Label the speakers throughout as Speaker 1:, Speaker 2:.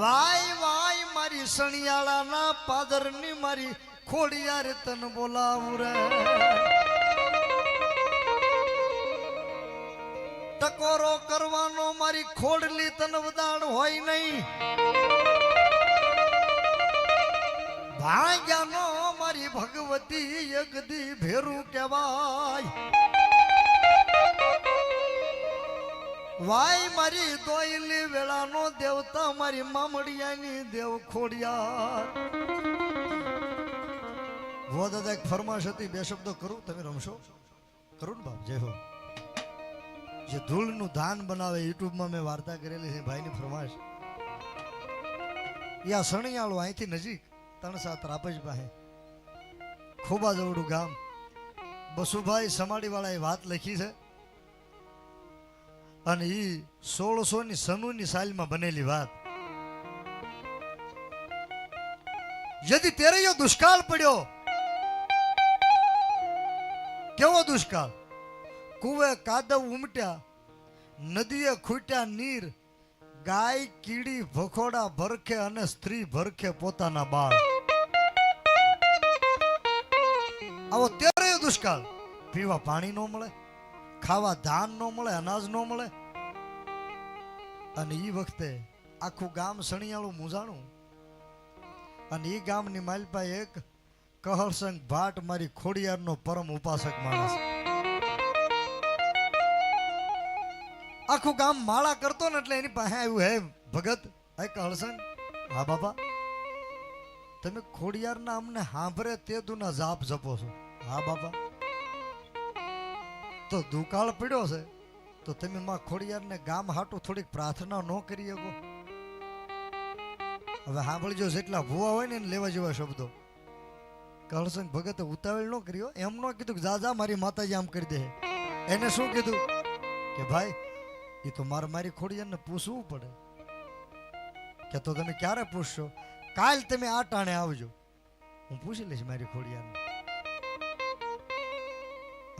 Speaker 1: Y Y મારી સણિયાળાના પાદરની મારી ખોડિયાર તન બોલાવું રે. ટકોરો કરવાનો મારી ખોડલી તન વદાણ હોય નહીં. ભાગ્યાનો મારી ભગવતી યગદી ભેરું કહેવાય. વાય મારી દોયલી વેળાનો દેવતા મારી મામડિયાની દેવ ખોડિયા ભુવા દાદા, એક ફરમાશ હતી, બે શબ્દો કરું, તમે રમશો? કરું ને બાપ, જય હો. જે ધૂળનું ધાન બનાવે, યુટ્યુબમાં મેં વાર્તા કરેલી છે, ભાઈની ફરમાશ. યા સણિયાળો અહીંથી નજીક, ત્રણ સાત રાપજ પાસે. ખોબા જવડું ગામ. બસુભાઈ સમાડીવાળાએ વાત લખી છે. અને એ સોળસો ની સનુની સાલમાં બનેલી વાત. યદિ તેરૈયો દુષ્કાળ પડ્યો, કેવો દુષ્કાળ? કુવે કાદવ ઉમટ્યા, નદીએ ખૂટ્યા નીર, ગાય, કીડી, ભખોડા ભરખે અને સ્ત્રી ભરખે પોતાના બાળ. આવો ત્યારે દુષ્કાળ. પીવા પાણી ન મળે, ખાવા ધાન ન મળે, અનાજ ન મળે અને એ વખતે આખું ગામ સણિયાળું મૂંઝાણું. અને એ ગામની માલપા એક કહળસંગ ભાટ મારી ખોડિયારનો પરમ ઉપાસક માણસ. આખું ગામ માળા કરતો ને એટલે એની પાસે આવ્યું, હે ભગત, હે કહળસંગ. હા, બાપા. તમે ખોડિયારના અમને સાંભળે તે દુના જાપ જપો છો. હા, બાપા. તો દુકાળ પીડ્યો છે. તો તમે માં ખોડિયારને ગામ હાટું થોડીક પ્રાર્થના ન કરી શકો. હવે સાંભળજો જેટલા ભૂવા હોય ને એને લેવા જેવા શબ્દો. કળસંગ ભગતે ઉતાવળ ન કર્યો એમ ન કીધું કે, જા જા, મારી માતાજી આમ કરી દે. એને શું કીધું? કે, ભાઈ એ તો મારે મારી ખોડિયારને પૂછવું પડે. કે, તો તમે ક્યારે પૂછશો? કાલ તમે આ ટાણે આવજો. હું પૂછી લઈશ મારી ખોડિયારને.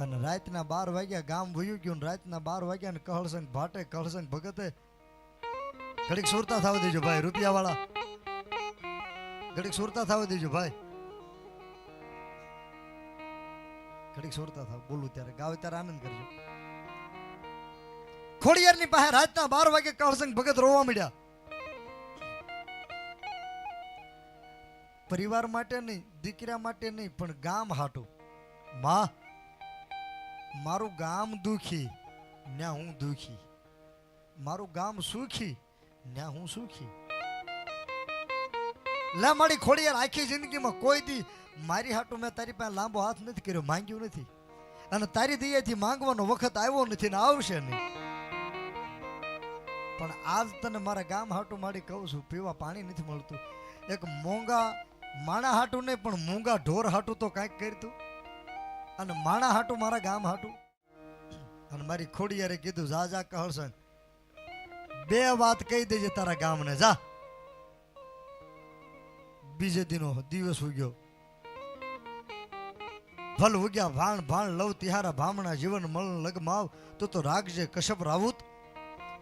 Speaker 1: અને રાતના બાર વાગ્યા ગામ વયું ગયું રાતના બાર વાગ્યા ને કહળસંગ ભાટે કહળસંગ ભગતે ઘડીક સુરતા થવા દેજો ભાઈ રૂપિયા વાળા ઘડીક સુરતા થવા દેજો ભાઈ. ઘડીક સુરતા થાવ, બોલું ત્યારે, ગાવે ત્યારે આનંદ કરજો. ખોડિયારની પાસે રાતના બાર વાગે કહળસંગ ભગત રોવા મળ્યા પરિવાર માટે નહીં, દીકરા માટે નહીં, પણ ગામ હાટું. માં મારું ગામ દુખી, ન્યા હું દુખી. મારું ગામ સુખી ને હું સુખી. લે, મારી ખોડિયાર આખી જિંદગીમાં કોઈ દી મારી હાટું મેં તારી પાસે લાંબો હાથ નથી કર્યો, માંગ્યું નથી. અને તારી દયાથી માંગવાનો વખત આવ્યો નથી ને આવશે નહીં. પણ આજ તને મારા ગામ હાટું મારી કહું છું, પીવા પાણી નથી મળતું. એક મોંઘા માણા હાટું નહીં, પણ મોંઘા ઢોર હાટું તો કાંઈક કરતું અને માણા હાટું, મારા ગામ હાટું. અને મારી ખોડિયારે કીધું, જા જા કહળસંગ બે વાત કહી દેજે તારા ગામને, જા. બીજે દિનો દિવસ ઉગ્યો. ફલ ઉગ્યા, ભાણ ભાણ, લવ, તિહારા, ભામણા, જીવન મળ લગમાવ, તો તો રાખજે કશ્યપ રાવુત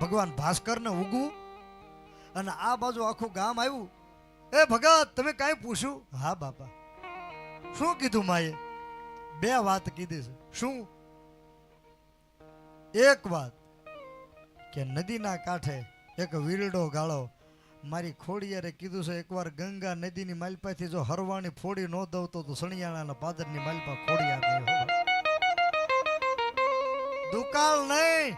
Speaker 1: ભગવાન ભાસ્કરને ઉગવું. અને આ બાજુ આખું ગામ આવ્યું. એ ભગત, તમે કાંઈ પૂછ્યું? હા, બાપા. શું કીધું માએ? બે વાત કીધી છે. શું? એક વાત કે નદીના કાંઠે એક વીરડો ગાળો. મારી ખોડિયારે કીધું છે, એકવાર ગંગા નદીની માલપાથી જો હરવાની ફોડી ન દઉં તો સણિયાણાના પાદરની માલપા ખોડિયાર. દુકાળ નહીં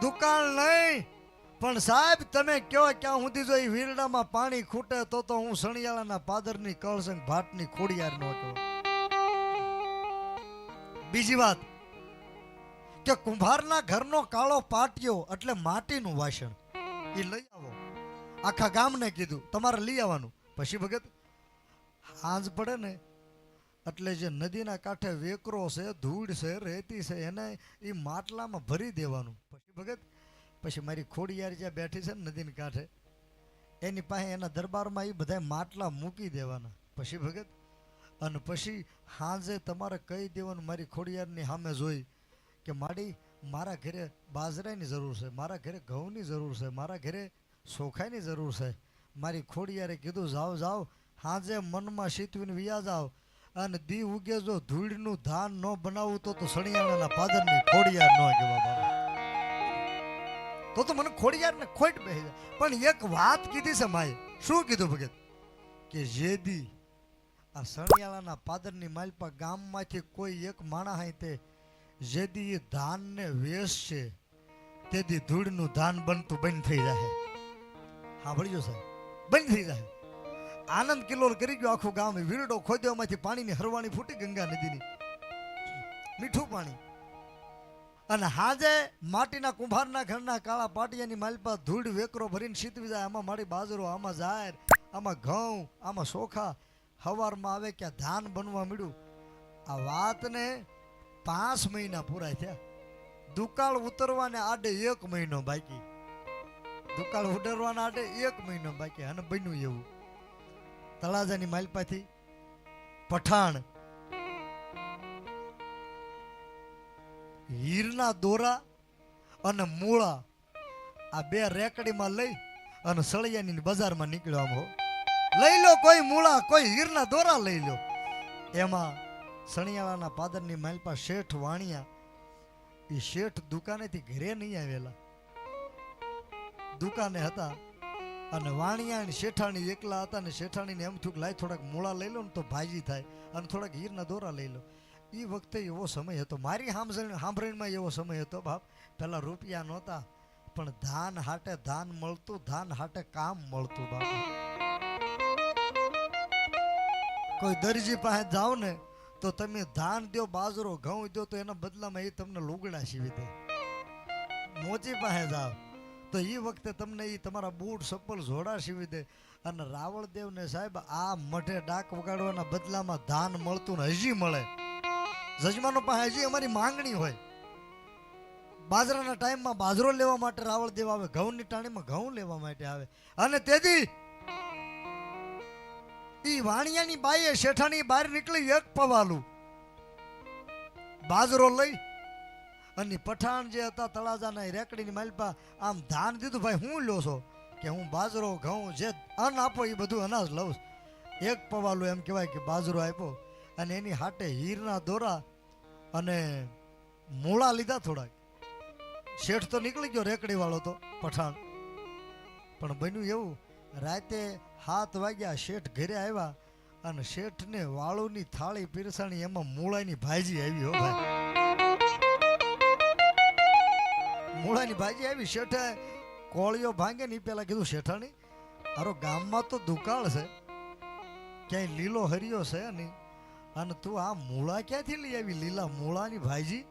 Speaker 1: દુકાળ નહીં. પણ સાહેબ, તમે કયો ક્યાં સુધી જો એ વીરડામાં પાણી ખૂટે તો તો હું સણિયાળાના પાદરની કળસંગ ભાટની ખોડિયાર નો કહું બીજી વાત કે કુંભારના ઘરનો કાળો પાટિયો એટલે માટીનું વાસણ. એ લઈ આવો. આખા ગામને કીધું, તમારે લઈ આવવાનું. પછી ભગત હાંજ પડે ને, એટલે જે નદીના કાંઠે વેકરો છે, ધૂળ છે, રેતી છે, એને એ માટલામાં ભરી દેવાનું. પછી ભગત, પછી મારી ખોડિયાર જ્યાં બેઠી છે ને નદીના કાંઠે, એની પાસે એના દરબારમાં એ બધા માટલા મૂકી દેવાના. પછી ભગત અને પછી હાંજે તમારે કહી દેવાનું, મારી ખોડિયારની સામે જોઈ કે માડી, મારા ઘરે બાજરાની જરૂર છે, મારા ઘરે ઘઉંની જરૂર છે, મારા ઘરે સોખાઈની જરૂર છે. મારી ખોડિયારે કીધું, જાઓ જાઓ, હાજે મનમાં શીતવીને વ્યાજ જાઓ અને દી ઉગે જો ધૂળનું ધાન ન બનાવવું તો તો સણિયાણાના પાદરની ખોડિયાર ન કહેવા બાબા તો તો મને ખોડિયાર ને ખોટ બેસી જાય. પણ એક વાત કીધી છે માએ. શું કીધું ભગત? કે જેદી આ સણિયાળાના પાદરની માલપા ગામમાંથી કોઈ એક માણા hay તે જેદી એ ધાનને વેચશે, તેથી ધૂળનું ધાન બનતું બંધ થઈ જાય સાંભળજો સાહેબ, બંધ થઈ જાય આનંદ કિલ્લોલ કરી ગયો આખું ગામ, વીરડો ખોદ્યોમાંથી પાણીની હરવાણી ફૂટી ગંગા નદીની. મીઠું પાણી. અને હાજે માટીના કુંભારના ઘરના કાળા પાટિયાની માલપા ધૂળ વેકરો ભરીને શીતવી જાય. આમાં મારી બાજરો, આમાં જાહેર, આમાં ઘઉં, આમાં ચોખા હવારમાં આવે કે ધાન બનવા મળ્યું આ વાતને પાંચ મહિના પૂરા થયા. દુકાળ ઉતરવાને આડે એક મહિનો બાકી. દુકાળ ઉતરવાના આડે એક મહિનો બાકી. અને બન્યું એવું. તળાજાની માલપાથી પઠાણ. હીરના દોરા અને મૂળા. આ બે રેકડીમાં લઈ અને સળિયાની બજારમાં નીકળ્યો આમ હો. લઈ લો, કોઈ મૂળા, કોઈ હીરના દોરા લઈ લો. એમાં સણિયાળાના પાદરની માલપા શેઠ વાણિયા, એ શેઠ દુકાનેથી ઘરે નહીં આવેલા. દુકાને હતા અને વાણિયા અને શેઠાણી એકલા હતા અને શેઠાણીને એમ થયું કે લાય થોડાક મૂળા લઈ લો ને તો ભાજી થાય અને થોડાક હીરના દોરા લઈ લો. એ વખતે એવો સમય હતો, મારી સાંભળ સાંભળણીમાં એવો સમય હતો, બાપ પહેલાં રૂપિયા નહોતા, પણ ધાન હાટે ધાન મળતું, ધાન હાટે કામ મળતું, બાપ. કોઈ દરજી પાસે જાઓ ને, તો તમે ધાન દો બાજરો, ઘઉં દો તો એના બદલામાં એ તમને લુગડા સીવી દે. મોચી પાસે જાઓ. તો એ વખતે તમને એ તમારા બૂટ, ચપ્પલ જોડા સીવી દે. અને રાવળદેવને સાહેબ, આ મઢે ડાક વગાડવાના બદલામાં ધાન મળતું ને હજી મળે. જજમાનો પાસે હજી અમારી માંગણી હોય. બાજરાના ટાઈમમાં બાજરો લેવા માટે રાવળદેવ આવે, ઘઉંની ટાણીમાં ઘઉં લેવા માટે આવે. અને તેથી ઈ વાણિયાની બાઈએ શેઠાની બહાર નીકળી એક પવાલું. બાજરો લઈ અને પઠાણ જે હતા તળાજાના રેકડીની માલપા આમ ધાન દીધું, ભાઈ હું લો છો કે હું બાજરો ઘઉં, જે અન્ન આપો એ બધું અનાજ લઉં એક પવાલું એમ કહેવાય કે બાજરો આપ્યો અને એની હાટે હીરના દોરા અને મૂળા લીધા થોડાક. શેઠ તો નીકળી ગયો રેકડી વાળો તો, પઠાણ. પણ બન્યું એવું, રાતે સાત વાગ્યા, શેઠ ઘરે આવ્યા અને શેઠને વાળુની થાળી પીરસાણી એમાં મૂળાની ભાજી આવી હો ભાઈ. મૂળાની ભાજી આવી, શેઠે કોળીઓ ભાંગે ને પેલા કીધું, શેઠાણી અરો ગામમાં તો દુકાળ છે, ક્યાંય લીલો હરિયો છે નહીં, અને તું આ મૂળા ક્યાંથી લઈ આવી, લીલા મૂળાની ભાજી?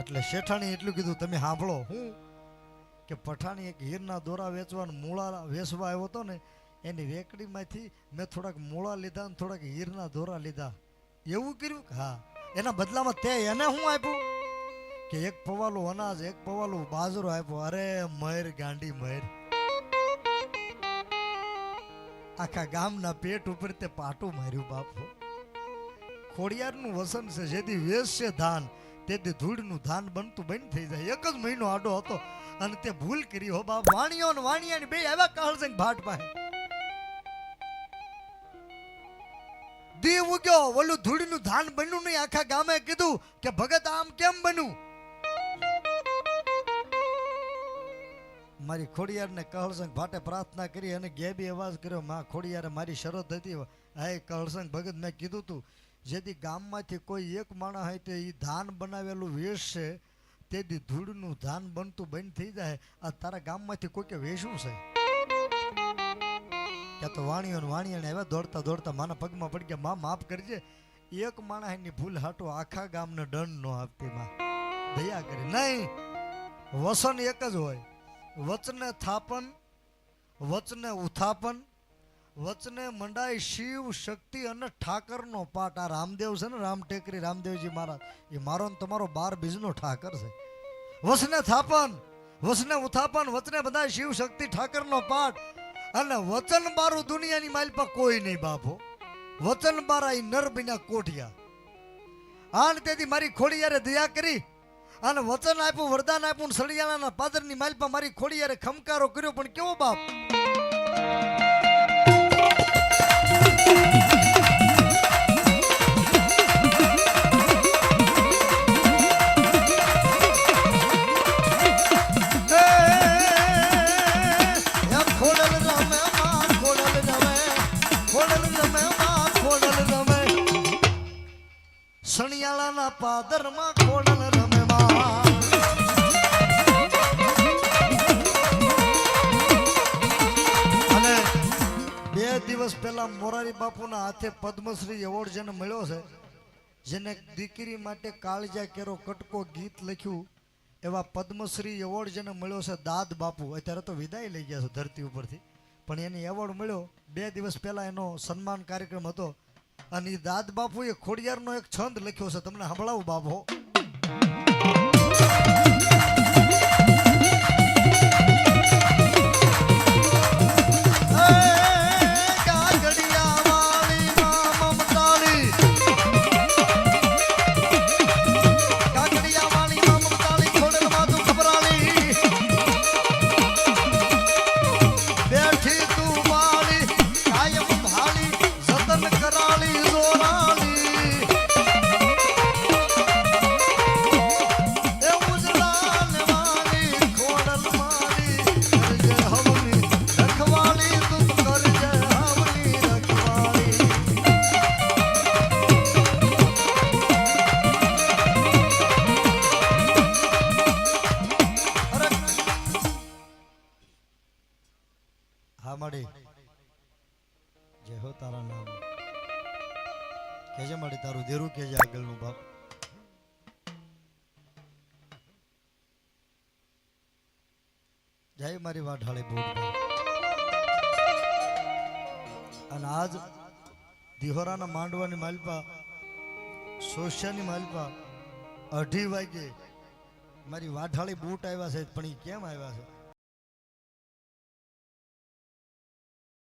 Speaker 1: એટલે શેઠાણી એટલું કીધું, તમે સાંભળો, હું કે પઠાણી એક હીરના દોરા વેચવા મૂળા વેચવા આવ્યો હતો ને, એની વેકડીમાંથી મેં થોડાક મૂળા લીધા ને થોડાક હીરના દોરા લીધા. એવું કર્યું હા. એના બદલામાં તે એને હું આપ્યું? કે એક પવાલું અનાજ, એક પવાલું બાજરો આપ્યો. અરે મહેર ગાંડી મહેર આખા ગામના પેટ ઉપર તે પાટું માર્યું, બાપુ ખોડિયારનું વસન છે, જેથી વેચશે ધાન, તેથી ધૂળનું ધાન બનતું બંધ થઈ જાય. એક જ મહિનો આડો હતો. અને તે ભૂલ કરી હો બાપ વાણિયો ને વાણિયાની બે કાળ કહળસિંહ ભાટ પાસે દીવ ઉગ્યો ઓલું ધૂળનું ધાન બન્યું નહીં. આખા ગામે કીધું કે ભગત આમ કેમ બન્યું? મારી ખોડિયારને કહળસંગ ભાટે પ્રાર્થના કરી અને ગેબી અવાજ કર્યો, માં, ખોડિયારે મારી શરત હતી. હે કહળસંગ ભગત મેં કીધું તું, જેથી ગામમાંથી કોઈ એક માણસ હોય તે એ ધાન બનાવેલું વેચશે તેથી ધૂળનું ધાન બનતું બંધ થઈ જાય. આ તારા ગામમાંથી કોઈકે વેચવું છે? ક્યાં તો વાણીઓ વાણિયાને આવ્યા, દોડતા દોડતા માના પગમાં પડી ગયા. માં, માફ કરજે. એક માણસની ભૂલ હાટો આખા ગામને દંડ નો આપતી માં. દયા કરી. નહીં. વસન એક જ હોય. વચને થાપન, વચને ઉથાપન, વચને મંડાય શિવ શક્તિ અને ઠાકરનો પાઠ આ રામદેવ છે ને રામ ટેકરી રામદેવજી મહારાજ. એ મારો ને તમારો બાર બીજનો ઠાકર છે. વસને થાપન, વસને ઉથાપન વચને બધા શિવ શક્તિ ઠાકરનો પાઠ. અને વચન બારું દુનિયાની માલપા કોઈ નહીં બાપો. વચન બારા ઈ નર બિના કોઠિયા. આન તેથી મારી ખોડિયારે દયા કરી અને વચન આપ્યું, વરદાન આપ્યું સળિયાળાના પાદરની માલપા મારી ખોડિયારે ખમકારો કર્યો. પણ કેવો બાપ? સણિયાળાના પાદરમાં ખોડલ રમે અને બે દિવસ પહેલા મોરારી બાપુના હાથે પદ્મશ્રી એવોર્ડ જેને મળ્યો છે, જેને દીકરી માટે કાળજા કેરો કટકો ગીત લખ્યું, એવા પદ્મશ્રી એવોર્ડ જેને મળ્યો છે દાદ બાપુ. અત્યારે તો વિદાય લઈ ગયા છે ધરતી ઉપરથી. પણ એને એવોર્ડ મળ્યો. બે દિવસ પહેલાં એનો સન્માન કાર્યક્રમ હતો. અને દાદ બાપુએ ખોડિયારનો એક છંદ લખ્યો છે. તમને સંભળાવું બાપો. જય મારી વાઢાળી બૂટ અને આજ દિહોરાના માંડવાની માલપા, સોશિયાની માલપા, અઢી વાગે મારી વાઢાળી બૂટ આવ્યા છે. પણ એ કેમ આવ્યા છે?